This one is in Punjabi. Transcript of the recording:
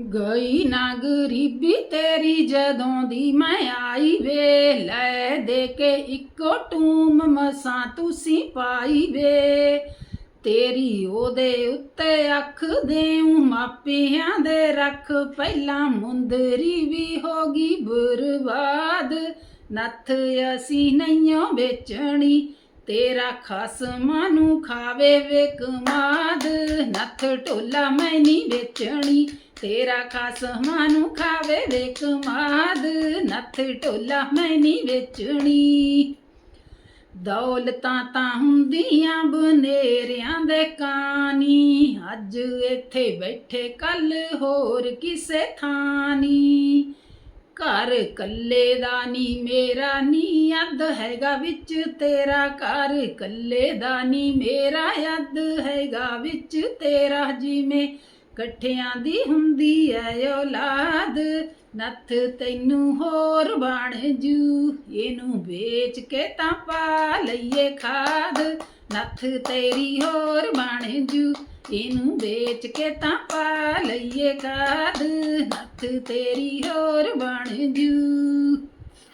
ਗਈ ਨਾ ਗਰੀਬੀ ਤੇਰੀ ਜਦੋਂ ਦੀ ਮੈਂ ਆਈ ਵੇ ਲੈ ਦੇ ਕੇ ਇੱਕੋ ਟੂਮ ਮਸਾਂ ਤੁਸੀਂ ਪਾਈ ਵੇ। ਤੇਰੀ ਉਹਦੇ ਉੱਤੇ ਅੱਖ ਦੇਉ ਮਾਪਿਆਂ ਦੇ ਰੱਖ ਪਹਿਲਾਂ ਮੁੰਦਰੀ ਵੀ ਹੋ ਗਈ ਬਰਬਾਦ। ਨੱਥ ਅਸੀਂ ਨਹੀਂਓ ਵੇਚਣੀ ਤੇਰਾ ਖਸਮਾਂ ਨੂੰ ਖਾਵੇ ਵੇ ਕਮਾਦ ਨੱਥ ਢੋਲਾ ਮੈਂ ਨਹੀਂ ਵੇਚਣੀ। ਤੇਰਾ ਖਸਮਾਂ ਨੂੰ ਖਾਵੇ ਵੇ ਕਮਾਦ ਨੱਥ ਢੋਲਾ ਮੈਂ ਨਹੀਂ ਵੇਚਣੀ। ਦੌਲਤਾਂ ਤਾਂ ਹੁੰਦੀਆਂ ਬਨੇਰਿਆਂ ਦੇ ਕਾਨੀ, ਅੱਜ ਇੱਥੇ ਬੈਠੇ ਕੱਲ ਹੋਰ ਕਿਸੇ ਥਾਨੀ। ਘਰ ਕੱਲੇ ਦਾ ਨੀ, ਮੇਰਾ ਨੀ ਅੱਧ ਹੈਗਾ ਵਿੱਚ, ਤੇਰਾ ਘਰ ਕੱਲੇ ਦਾ ਨੀ, ਮੇਰਾ ਅੱਧ ਹੈਗਾ ਵਿੱਚ, ਤੇਰਾ ਜਿਵੇਂ ਇਕੱਠਿਆਂ ਦੀ ਹੁੰਦੀ ਐ ਔਲਾਦ। ਨੱਥ ਤੈਨੂੰ ਹੋਰ ਬਣ ਜੂ, ਇਹਨੂੰ ਵੇਚ ਕੇ ਤਾਂ ਪਾ ਲਈਏ ਖਾਦ। ਨੱਥ ਤੇਰੀ ਹੋਰ ਬਣ ਜੂ, ਇਹਨੂੰ ਵੇਚ ਕੇ ਤਾਂ ਪਾ ਲਈਏ ਖਾਦ। ਨੱਥ ਤੇਰੀ ਹੋਰ ਬਣ ਜੂ